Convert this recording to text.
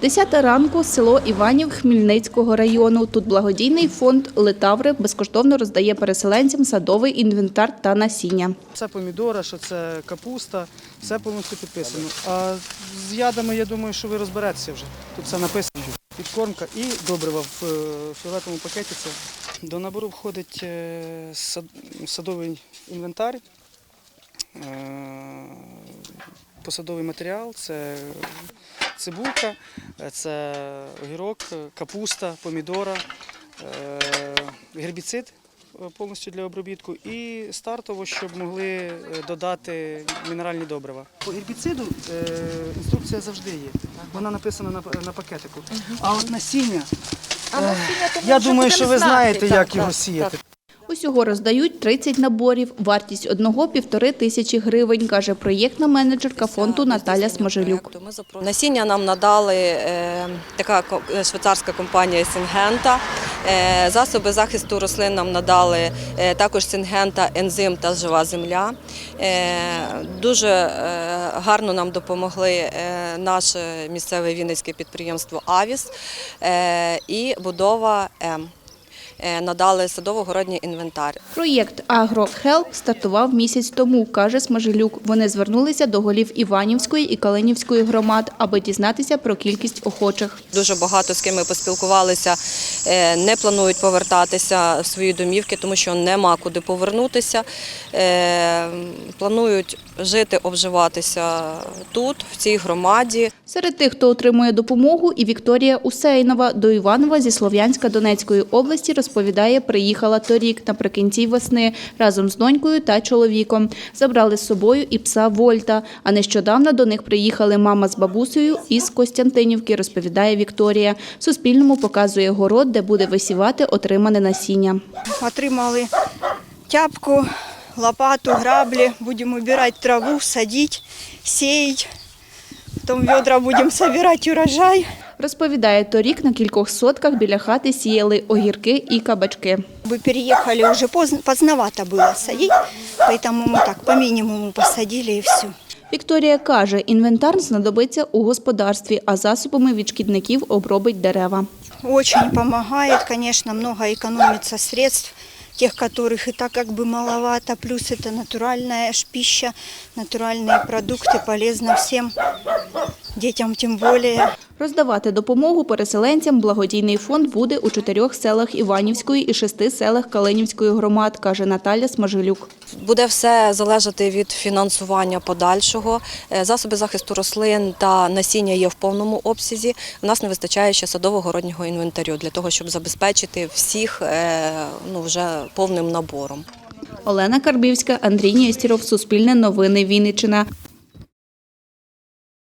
Десята ранку село Іванів Хмельницького району. Тут благодійний фонд Литаври безкоштовно роздає переселенцям садовий інвентар та насіння. Це помідора, що це капуста, все повністю підписано. А з ядами, я думаю, що ви розберетеся вже. Тут все написано. Підкормка і добрива в е, фіолетовому пакеті. Це до набору входить е, садовий інвентар, е, посадовий матеріал, це цибулка, е, це огірок, капуста, помідора, е, гербіцид е, повністю для обробітку і стартово, щоб могли додати мінеральні добрива. По гербіциду інструкція завжди є. Вона написана на, пакетику. А от насіння, е, я думаю, що ви знаєте, як його сіяти. Усього роздають 30 наборів. Вартість одного – півтори тисячі гривень, каже проєктна менеджерка фонду Наталя Смажелюк. Насіння нам надали е, така швейцарська компанія Сінгента. Засоби захисту рослин нам надали е, також Сінгента, ензим та жива земля. Е, дуже гарно нам допомогли наше місцеве вінницьке підприємство Авіс і будова М. Е, Надали садово-городній інвентар. Проєкт «Агрохелп» стартував місяць тому, каже Смажелюк. Вони звернулися до голів Іванівської і Калинівської громад, аби дізнатися про кількість охочих. Дуже багато з ким ми поспілкувалися, е, не планують повертатися в свої домівки, тому що нема куди повернутися. Е, Планують жити, обживатися тут, в цій громаді. Серед тих, хто отримує допомогу, і Вікторія Усейнова. До Іванова зі Слов'янська Донецької області, розповідає, приїхала торік наприкінці весни разом з донькою та чоловіком. Забрали з собою і пса Вольта. А нещодавно до них приїхали мама з бабусею із Костянтинівки, розповідає Вікторія. Суспільному показує город, де буде висівати отримане насіння. Отримали тяпку, лопату, граблі. Будемо убирати траву, садити, сіяти. Потім ведра будемо збирати урожай. Розповідає, торік на кількох сотках біля хати сіяли огірки і кабачки. Мы переехали, уже поздно, поздновато было садить, поэтому мы так по минимуму посадили и все. Вікторія каже, інвентар знадобиться у господарстві, а засобами від шкідників обробить дерева. Очень помогает, конечно, много экономится средств, тех, которых и так как бы маловато, плюс это натуральная ж пища, натуральные продукты, полезно всем, детям тем более. Роздавати допомогу переселенцям благодійний фонд буде у чотирьох селах Іванівської і шести селах Калинівської громад, каже Наталя Смажелюк. Буде все залежати від фінансування подальшого. Е, Засоби захисту рослин та насіння є в повному обсязі. У нас не вистачає ще садово-городнього інвентарю для того, щоб забезпечити всіх е, ну, вже повним набором. Олена Карбівська, Андрій Нєстіров, Суспільне новини Вінниччина.